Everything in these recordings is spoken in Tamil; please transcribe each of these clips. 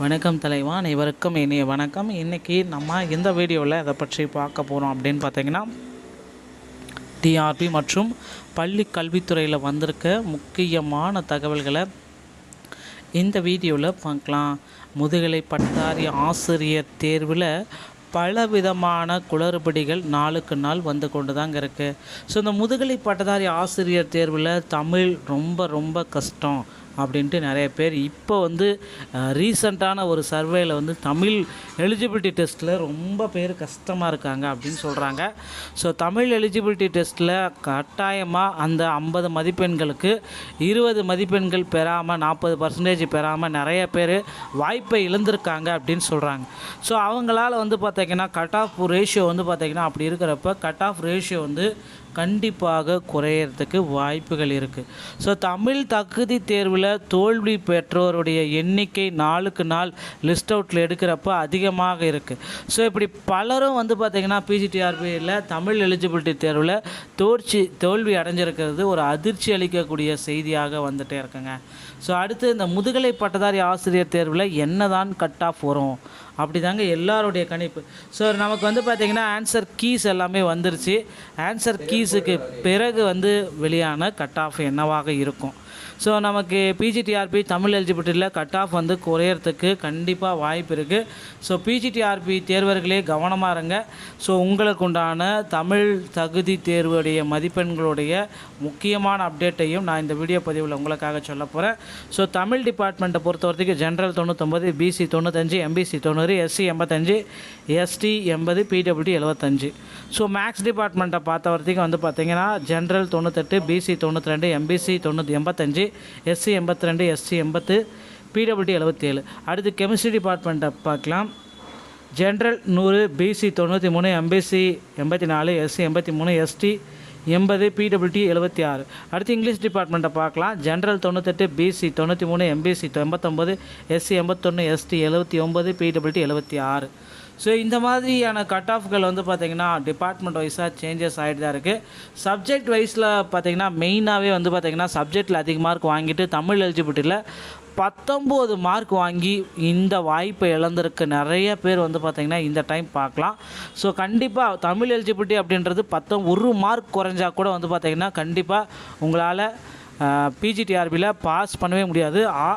வணக்கம் தலைவா அனைவருக்கும் இனிய வணக்கம். இன்றைக்கி நம்ம இந்த வீடியோவில் இதை பற்றி பார்க்க போகிறோம் அப்படின்னு பார்த்தீங்கன்னா டிஆர்பி மற்றும் பள்ளி கல்வித்துறையில் வந்திருக்க முக்கியமான தகவல்களை இந்த வீடியோவில் பார்க்கலாம். முதுகலை பட்டதாரி ஆசிரியர் தேர்வில் பலவிதமான குளறுபடிகள் நாளுக்கு நாள் வந்து கொண்டு தாங்க இருக்குது ஸோ இந்த முதுகலை பட்டதாரி ஆசிரியர் தேர்வில் தமிழ் ரொம்ப ரொம்ப கஷ்டம். அப்படின்ட்டு நிறைய பேர் இப்போ வந்து ரீசண்டான ஒரு சர்வேயில் வந்து தமிழ் எலிஜிபிலிட்டி டெஸ்ட்டில் ரொம்ப பேர் கஷ்டமாக இருக்காங்க அப்படின்னு சொல்கிறாங்க ஸோ தமிழ் எலிஜிபிலிட்டி டெஸ்ட்டில் கட்டாயமாக அந்த ஐம்பது மதிப்பெண்களுக்கு இருபது மதிப்பெண்கள் பெறாமல் நாற்பது பர்சன்டேஜ் பெறாமல் நிறைய பேர் வாய்ப்பை இழந்திருக்காங்க அப்படின்னு சொல்கிறாங்க ஸோ அவங்களால வந்து பார்த்திங்கன்னா கட் ஆஃப் ரேஷியோ வந்து பார்த்திங்கன்னா அப்படி இருக்கிறப்ப கட் ஆஃப் ரேஷியோ வந்து கண்டிப்பாக குறையறதுக்கு வாய்ப்புகள் இருக்குது ஸோ தமிழ் தகுதி தேர்வில் தோல்வி பெற்றோருடைய எண்ணிக்கை நாளுக்கு நாள் லிஸ்ட் அவுட்டில் எடுக்கிறப்ப அதிகமாக இருக்குது ஸோ இப்படி பலரும் வந்து பார்த்திங்கன்னா பிஜிடிஆர்பியில் தமிழ் எலிஜிபிலிட்டி தேர்வில் தோற்சி தோல்வி அடைஞ்சிருக்கிறது ஒரு அதிர்ச்சி அளிக்கக்கூடிய செய்தியாக வந்துகிட்டே இருக்குங்க. ஸோ அடுத்து இந்த முதுகலை பட்டதாரி ஆசிரியர் தேர்வில் என்ன தான் கட் ஆஃப் வரும்? அப்படி தாங்க எல்லாருடைய கணிப்பு. ஸோ நமக்கு வந்து பார்த்திங்கன்னா ஆன்சர் கீஸ் எல்லாமே வந்துருச்சு. ஆன்சர் கீஸ் ரிலீஸுக்கு பிறகு வந்து வெளியான கட் ஆஃப் என்னவாக இருக்கும்? ஸோ நமக்கு பிஜிடிஆர்பி தமிழ் எலிஜிபிலிட்டியில் கட் ஆஃப் வந்து குறையறதுக்கு கண்டிப்பாக வாய்ப்பு இருக்குது ஸோ பிஜிடிஆர்பி தேர்வர்களே கவனமாக இருங்க. ஸோ உங்களுக்கு உண்டான தமிழ் தகுதி தேர்வுடைய மதிப்பெண்களுடைய முக்கியமான அப்டேட்டையும் நான் இந்த வீடியோ பதிவில் உங்களுக்காக சொல்ல போகிறேன் ஸோ தமிழ் டிபார்ட்மெண்ட்டை பொறுத்த வரைக்கும் ஜென்ரல் தொண்ணூற்றொம்பது பிசி தொண்ணூத்தஞ்சு எம்பிசி தொண்ணூறு எஸ்சி எண்பத்தஞ்சு எஸ்டி எண்பது பிடபிள்யூடி எழுபத்தஞ்சு ஸோ மேக்ஸ் டிபார்ட்மெண்ட்டை பார்த்த வரைக்கும் வந்து பார்த்திங்கன்னா ஜென்ரல் தொண்ணூத்தெட்டு பிசி தொண்ணூற்றி ரெண்டு எம்பிசி தொண்ணூற்றி எண்பத்தஞ்சு எஸ்சி எண்பத்தி ரெண்டு எஸ்சி எண்பத்து பிடபிள்யூடி எழுபத்தேழு அடுத்து கெமிஸ்ட்ரி டிபார்ட்மெண்ட்டை பார்க்கலாம். ஜென்ரல் நூறு பிசி தொண்ணூற்றி மூணு எம்பிசி எண்பத்தி நாலு எஸ்சி எண்பத்தி மூணு எஸ்டி எண்பது பிடபிள்யூடி எழுபத்தி ஆறு. அடுத்து இங்கிலீஷ் டிபார்ட்மெண்ட்டை பார்க்கலாம். ஜென்ரல் தொண்ணூத்தெட்டு பிசி தொண்ணூற்றி மூணு எம்பிசி எண்பத்தொம்பது எஸ்சி எண்பத்தொன்று எஸ்டி எழுபத்தி ஒம்பது பிடபிள்யூடி எழுபத்தி ஆறு. ஸோ இந்த மாதிரியான கட் ஆஃப்கள் வந்து பார்த்திங்கன்னா டிபார்ட்மெண்ட் வைஸாக சேஞ்சஸ் ஆகிட்டு தான் இருக்குது சப்ஜெக்ட் வைஸில் பார்த்திங்கன்னா மெயினாகவே வந்து பார்த்திங்கன்னா சப்ஜெக்டில் அதிக மார்க் வாங்கிட்டு தமிழ் எலிஜிபிலிட்டியில் பத்தொம்போது மார்க் வாங்கி இந்த வாய்ப்பை இழந்திருக்கு நிறைய பேர் வந்து பார்த்திங்கன்னா இந்த டைம் பார்க்கலாம். ஸோ கண்டிப்பாக தமிழ் எலிஜிபிலிட்டி அப்படின்றது பத்தொ ஒரு மார்க் குறைஞ்சா கூட வந்து பார்த்திங்கன்னா கண்டிப்பாக உங்களால் பிஜிடிஆர்பியில் பாஸ் பண்ணவே முடியாது. ஆ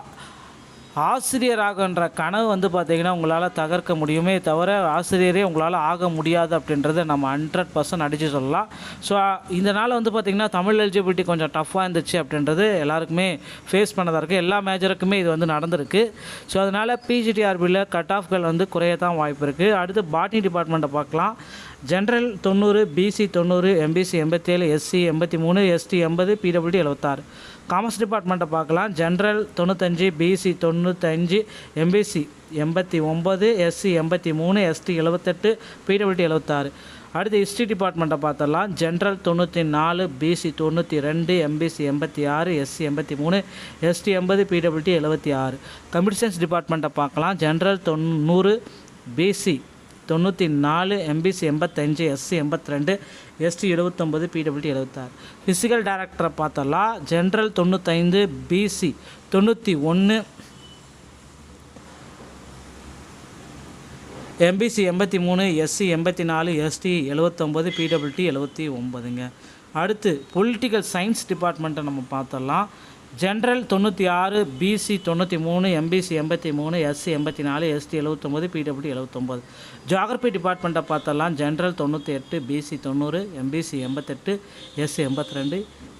ஆசிரியராகன்ற கனவு வந்து பார்த்திங்கன்னா உங்களால் தகர்க்க முடியுமே தவிர ஆசிரியரே உங்களால் ஆக முடியாது அப்படின்றத நம்ம ஹண்ட்ரட் பர்சன்ட் அடித்து சொல்லலாம். ஸோ இந்த நாள் வந்து பார்த்திங்கன்னா தமிழ் எலிஜிபிலிட்டி கொஞ்சம் டஃப்பாக இருந்துச்சு அப்படின்றது எல்லாருக்குமே ஃபேஸ் பண்ணதாக இருக்குது எல்லா மேஜருக்குமே இது வந்து நடந்திருக்கு. ஸோ அதனால் பிஜிடிஆர்பியில் கட் ஆஃப்கள் வந்து குறைய தான் வாய்ப்பு இருக்குது அடுத்து பாட்னி டிபார்ட்மெண்ட்டை பார்க்கலாம். ஜென்ரல் தொண்ணூறு பிசி தொண்ணூறு எம்பிசி எண்பத்தேழு எஸ்சி எண்பத்தி மூணு எஸ்டி எண்பது பிடபிள்யூடி எழுபத்தாறு காமர்ஸ் டிபார்ட்மெண்ட்டை பார்க்கலாம். ஜென்ரல் தொண்ணூத்தஞ்சு பிசி தொண்ணூத்தஞ்சு எம்பிசி எண்பத்தி ஒம்பது எஸ்சி எண்பத்தி மூணு எஸ்டி எழுபத்தெட்டு பிடபிள்யூடி எழுபத்தாறு அடுத்து ஹிஸ்ட்ரி டிபார்ட்மெண்ட்டை பார்த்தலாம் ஜென்ரல் தொண்ணூற்றி நாலு பிசி தொண்ணூற்றி ரெண்டு எம்பிசி எண்பத்தி ஆறு எஸ்சி எண்பத்தி மூணு எஸ்டி எண்பது பிடபிள்யூடி எழுபத்தி ஆறு. கம்ப்யூட்டர் சயின்ஸ் டிபார்ட்மெண்ட்டை பார்க்கலாம். ஜென்ரல் தொண்ணூறு பிசி தொண்ணூற்றி நாலு எம்பிசி எண்பத்தஞ்சு எஸ்சி எண்பத்தி ரெண்டு எஸ்டி எழுபத்தொம்பது பிடபிள்யூடி எழுபத்தாறு ஃபிசிக்கல் டைரக்டரை பார்த்தலாம் ஜென்ரல் தொண்ணூத்தைந்து பிசி தொண்ணூற்றி ஒன்று எம்பிசி எண்பத்தி மூணு எஸ்சி எண்பத்தி நாலு எஸ்டி எழுபத்தொம்பது பிடபிள்யூடி எழுபத்தி ஒம்பதுங்க அடுத்து பொலிட்டிக்கல் சயின்ஸ் டிபார்ட்மெண்ட்டை நம்ம பார்த்தலாம். ஜென்ரல் தொண்ணூற்றி ஆறு பிசி தொண்ணூற்றி மூணு எம்பிசி எண்பத்தி மூணு எஸ்சி எண்பத்தி நாலு எஸ்டி எழுவத்தொம்போது பிடபிள்யூ எழுபத்தொம்போது ஜாகிரபி டிபார்ட்மெண்ட்டை பார்த்தலாம் ஜென்ரல் தொண்ணூற்றி எட்டு பிசி தொண்ணூறு எம்பிசி எண்பத்தெட்டு எஸ்சி எண்பத்தி ரெண்டு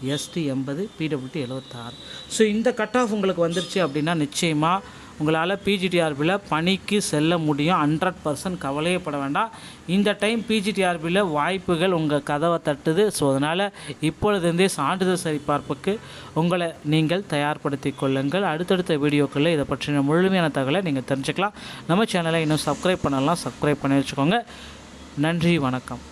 எஸ்டி எண்பது பிடபிள்யூடி எழுபத்தாறு ஸோ இந்த கட் ஆஃப் உங்களுக்கு வந்துருச்சு அப்படின்னா நிச்சயமாக உங்களால் பிஜிடிஆர்பியில் பணிக்கு செல்ல முடியும். ஹண்ட்ரட் பர்சன்ட் கவலையப்பட வேண்டாம். இந்த டைம் பிஜிடிஆர்பியில் வாய்ப்புகள் உங்கள் கதவை தட்டுது. ஸோ அதனால் இப்பொழுதுந்தே சான்றிதழ் சரிபார்ப்புக்கு உங்களை நீங்கள் தயார்படுத்தி கொள்ளுங்கள். அடுத்தடுத்த வீடியோக்களில் இதை பற்றின முழுமையான தகவலை நீங்கள் தெரிஞ்சுக்கலாம். நம்ம சேனலை இன்னும் சப்ஸ்கிரைப் பண்ணலாம் சப்ஸ்கிரைப் பண்ணி வச்சுக்கோங்க. நன்றி வணக்கம்.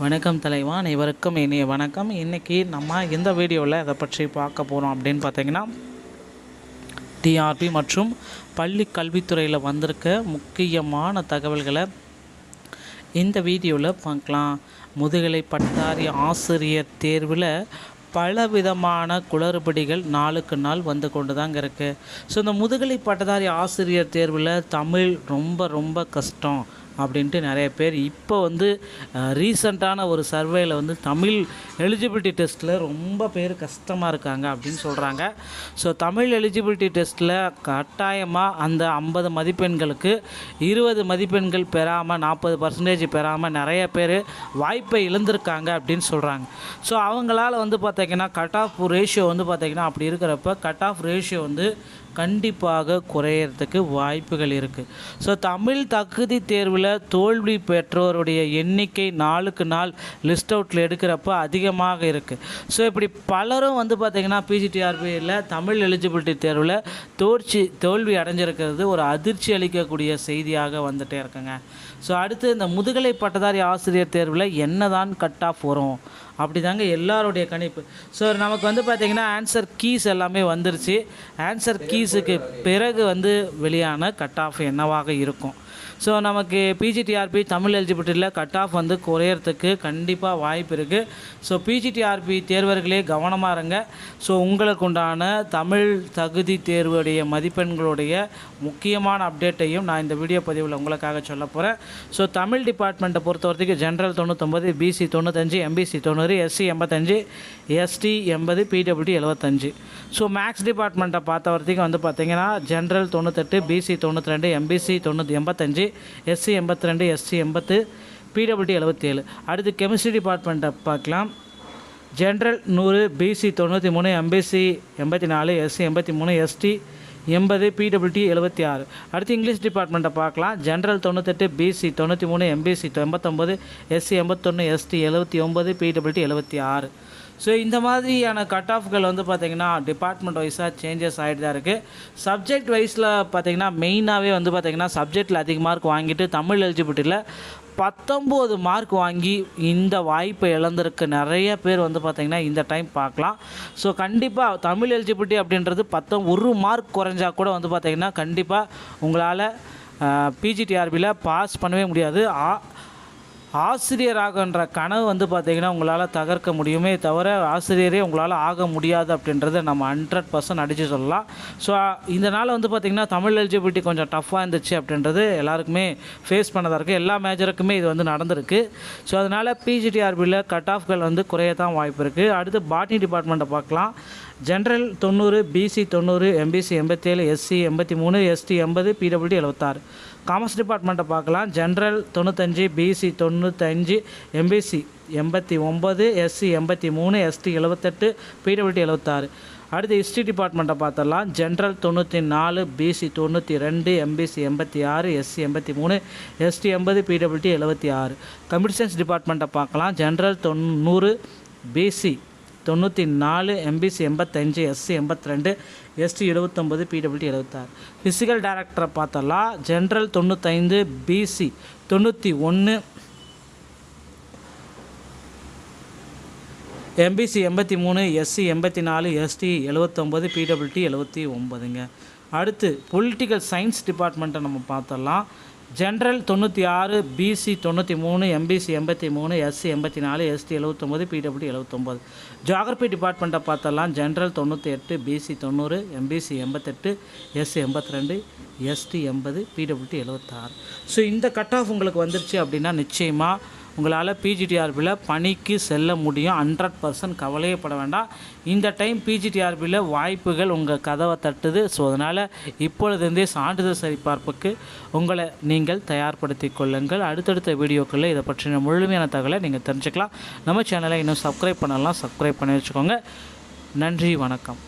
வணக்கம் தலைவா அனைவருக்கும் இனிய வணக்கம். இன்றைக்கி நம்ம இந்த வீடியோவில் இதை பற்றி பார்க்க போகிறோம் அப்படின்னு பார்த்தீங்கன்னா டிஆர்பி மற்றும் பள்ளி கல்வித்துறையில் வந்திருக்க முக்கியமான தகவல்களை இந்த வீடியோவில் பார்க்கலாம். முதுகலை பட்டதாரி ஆசிரியர் தேர்வில் பலவிதமான குளறுபடிகள் நாளுக்கு நாள் வந்து கொண்டு தாங்க இருக்குது ஸோ இந்த முதுகலை பட்டதாரி ஆசிரியர் தேர்வில் தமிழ் ரொம்ப ரொம்ப கஷ்டம். அப்படின்ட்டு நிறைய பேர் இப்போ வந்து ரீசண்டான ஒரு சர்வேயில் வந்து தமிழ் எலிஜிபிலிட்டி டெஸ்ட்டில் ரொம்ப பேர் கஷ்டமாக இருக்காங்க அப்படின்னு சொல்கிறாங்க ஸோ தமிழ் எலிஜிபிலிட்டி டெஸ்ட்டில் கட்டாயமாக அந்த ஐம்பது மதிப்பெண்களுக்கு இருபது மதிப்பெண்கள் பெறாமல் நாற்பது பர்சன்டேஜ் பெறாமல் நிறைய பேர் வாய்ப்பை இழந்திருக்காங்க அப்படின்னு சொல்கிறாங்க ஸோ அவங்களால வந்து பார்த்திங்கன்னா கட் ஆஃப் ரேஷியோ வந்து பார்த்திங்கன்னா அப்படி இருக்கிறப்ப கட் ஆஃப் ரேஷியோ வந்து கண்டிப்பாக குறையறதுக்கு வாய்ப்புகள் இருக்குது ஸோ தமிழ் தகுதி தேர்வில் தோல்வி பெற்றோருடைய எண்ணிக்கை நாளுக்கு நாள் லிஸ்ட் அவுட்டில் எடுக்கிறப்ப அதிகமாக இருக்குது ஸோ இப்படி பலரும் வந்து பார்த்திங்கன்னா பிஜிடிஆர்பியில் தமிழ் எலிஜிபிலிட்டி தேர்வில் தோற்சி தோல்வி அடைஞ்சிருக்கிறது ஒரு அதிர்ச்சி அளிக்கக்கூடிய செய்தியாக வந்துகிட்டே இருக்குங்க. ஸோ அடுத்து இந்த முதுகலை பட்டதாரி ஆசிரியர் தேர்வில் என்ன தான் கட் ஆஃப் வரும்? அப்படி தாங்க எல்லாருடைய கணிப்பு. ஸோ நமக்கு வந்து பார்த்திங்கன்னா ஆன்சர் கீஸ் எல்லாமே வந்துருச்சு. ஆன்சர் கீஸுக்கு பிறகு வந்து வெளியான கட் ஆஃப் என்னவாக இருக்கும்? ஸோ நமக்கு பிஜிடிஆர்பி தமிழ் எலிஜிபிலிட்டியில் கட் ஆஃப் வந்து குறையறதுக்கு கண்டிப்பாக வாய்ப்பு இருக்குது ஸோ பிஜிடிஆர்பி தேர்வர்களே கவனமாக இருங்க. ஸோ உங்களுக்கு உண்டான தமிழ் தகுதி தேர்வுடைய மதிப்பெண்களுடைய முக்கியமான அப்டேட்டையும் நான் இந்த வீடியோ பதிவில் உங்களுக்காக சொல்ல போகிறேன் ஸோ தமிழ் டிபார்ட்மெண்ட்டை பொறுத்த வரைக்கும் ஜென்ரல் தொண்ணூற்றொம்பது பிசி தொண்ணூத்தஞ்சு எம்பிசி தொண்ணூறு எஸ்சி எண்பத்தஞ்சு எஸ்டி எண்பது பிடபிள்யூடி எழுபத்தஞ்சு ஸோ மேக்ஸ் டிபார்ட்மெண்ட்டை பார்த்த வரைக்கும் வந்து பார்த்திங்கன்னா ஜென்ரல் தொண்ணூத்தெட்டு பிசி தொண்ணூற்றி ரெண்டு எம்பிசி தொண்ணூற்றி எண்பத்தஞ்சு எஸ்சி எண்பத்தி ரெண்டு எஸ்சி எண்பத்து பிடபிள்யூடி எழுபத்தேழு அடுத்து கெமிஸ்ட்ரி டிபார்ட்மெண்ட்டை பார்க்கலாம். ஜென்ரல் நூறு பிசி தொண்ணூற்றி மூணு எம்பிசி எண்பத்தி நாலு எஸ்சி எண்பத்தி மூணு எஸ்டி எண்பது பிடபிள்யூடி எழுபத்தி ஆறு. அடுத்து இங்கிலீஷ் டிபார்ட்மெண்ட்டை பார்க்கலாம். ஜென்ரல் தொண்ணூத்தெட்டு பிசி தொண்ணூற்றி மூணு எம்பிசி எண்பத்தொம்பது எஸ்சி எண்பத்தொன்று எஸ்டி எழுபத்தி ஒம்பது பிடபிள்யூடி எழுபத்தி ஆறு. ஸோ இந்த மாதிரியான கட் ஆஃப்கள் வந்து பார்த்திங்கன்னா டிபார்ட்மெண்ட் வைஸாக சேஞ்சஸ் ஆகிட்டு தான் இருக்குது சப்ஜெக்ட் வைஸில் பார்த்திங்கன்னா மெயினாகவே வந்து பார்த்திங்கன்னா சப்ஜெக்டில் அதிக மார்க் வாங்கிட்டு தமிழ் எலிஜிபிலிட்டியில் பத்தொம்போது மார்க் வாங்கி இந்த வாய்ப்பை இழந்திருக்கு நிறைய பேர் வந்து பார்த்திங்கன்னா இந்த டைம் பார்க்கலாம். ஸோ கண்டிப்பாக தமிழ் எலிஜிபிலிட்டி அப்படின்றது பத்தொம் ஒரு மார்க் குறைஞ்சா கூட வந்து பார்த்திங்கன்னா கண்டிப்பாக உங்களால் பிஜிடிஆர்பியில் பாஸ் பண்ணவே முடியாது. ஆ ஆசிரியராகன்ற கனவு வந்து பார்த்திங்கன்னா உங்களால் தகர்க்க முடியுமே தவிர ஆசிரியரே உங்களால் ஆக முடியாது அப்படின்றத நம்ம ஹண்ட்ரட் பர்சன்ட் அடித்து சொல்லலாம். ஸோ இந்த நாள் வந்து பார்த்திங்கன்னா தமிழ் எலிஜிபிலிட்டி கொஞ்சம் டஃப்பாக இருந்துச்சு அப்படின்றது எல்லாருக்குமே ஃபேஸ் பண்ணதாக இருக்குது எல்லா மேஜருக்குமே இது வந்து நடந்திருக்கு. ஸோ அதனால் பிஜிடிஆர்பியில் கட் ஆஃப்கள் வந்து குறைய தான் வாய்ப்பு இருக்குது அடுத்து பாட்னி டிபார்ட்மெண்ட்டை பார்க்கலாம். ஜென்ரல் தொண்ணூறு பிசி தொண்ணூறு எம்பிசி எண்பத்தேழு எஸ்சி எண்பத்தி மூணு எஸ்டி எண்பது பிடபிள்யூடி எழுபத்தாறு காமர்ஸ் டிபார்ட்மெண்ட்டை பார்க்கலாம். ஜென்ரல் தொண்ணூத்தஞ்சு பிசி தொண்ணூத்தஞ்சு எம்பிசி எண்பத்தி ஒம்பது எஸ்சி எண்பத்தி மூணு எஸ்டி எழுபத்தெட்டு பிடபிள்யூடி எழுபத்தாறு அடுத்து ஹிஸ்ட்ரி டிபார்ட்மெண்ட்டை பார்த்தலாம் ஜென்ரல் தொண்ணூற்றி நாலு பிசி தொண்ணூற்றி ரெண்டு எம்பிசி எண்பத்தி ஆறு எஸ்சி எண்பத்தி மூணு எஸ்டி எண்பது பிடபிள்யூடி எழுபத்தி ஆறு. கம்ப்யூட்டர் சயின்ஸ் டிபார்ட்மெண்ட்டை பார்க்கலாம். ஜென்ரல் தொண்ணூறு பிசி தொண்ணூற்றி நாலு எம்பிசி எண்பத்தஞ்சு எஸ்சி எண்பத்தி ரெண்டு எஸ்டி எழுபத்தொம்பது பிடபிள்யூடி எழுபத்தாறு ஃபிசிக்கல் டைரக்டரை பார்த்தலாம் ஜென்ரல் தொண்ணூத்தைந்து பிசி தொண்ணூற்றி ஒன்று எம்பிசி எண்பத்தி மூணு எஸ்சி எண்பத்தி நாலு எஸ்டி எழுபத்தொம்பது பிடபிள்யூடி எழுபத்தி ஒம்பதுங்க அடுத்து பொலிட்டிக்கல் சயின்ஸ் டிபார்ட்மெண்ட்டை நம்ம பார்த்தலாம். ஜென்ரல் தொண்ணூற்றி ஆறு பிசி தொண்ணூற்றி மூணு எம்பிசி எண்பத்தி மூணு எஸ்சி எண்பத்தி நாலு எஸ்டி எழுவத்தொம்போது பிடபிள்யூ எழுபத்தொம்போது ஜாகிரபி டிபார்ட்மெண்ட்டை பார்த்தலாம் ஜென்ரல் தொண்ணூற்றி எட்டு பிசி தொண்ணூறு எம்பிசி எண்பத்தெட்டு எஸ்சி எண்பத்தி ரெண்டு எஸ்டி எண்பது பிடபிள்யூ எழுபத்தாறு ஸோ இந்த கட் ஆஃப் உங்களுக்கு வந்துருச்சு அப்படின்னா நிச்சயமாக உங்களால் பிஜிடிஆர்பியில் பணிக்கு செல்ல முடியும். ஹண்ட்ரட் பர்சன்ட் கவலையப்பட வேண்டாம். இந்த டைம் பிஜிடிஆர்பியில் வாய்ப்புகள் உங்கள் கதவை தட்டுது. ஸோ அதனால் இப்பொழுதுந்தே சான்றிதழ் சரிபார்ப்புக்கு உங்களை நீங்கள் தயார்படுத்தி கொள்ளுங்கள். அடுத்தடுத்த வீடியோக்களில் இதை பற்றின முழுமையான தகவலை நீங்கள் தெரிஞ்சுக்கலாம். நம்ம சேனலை இன்னும் சப்ஸ்கிரைப் பண்ணலாம் சப்ஸ்கிரைப் பண்ணி வச்சுக்கோங்க. நன்றி வணக்கம்.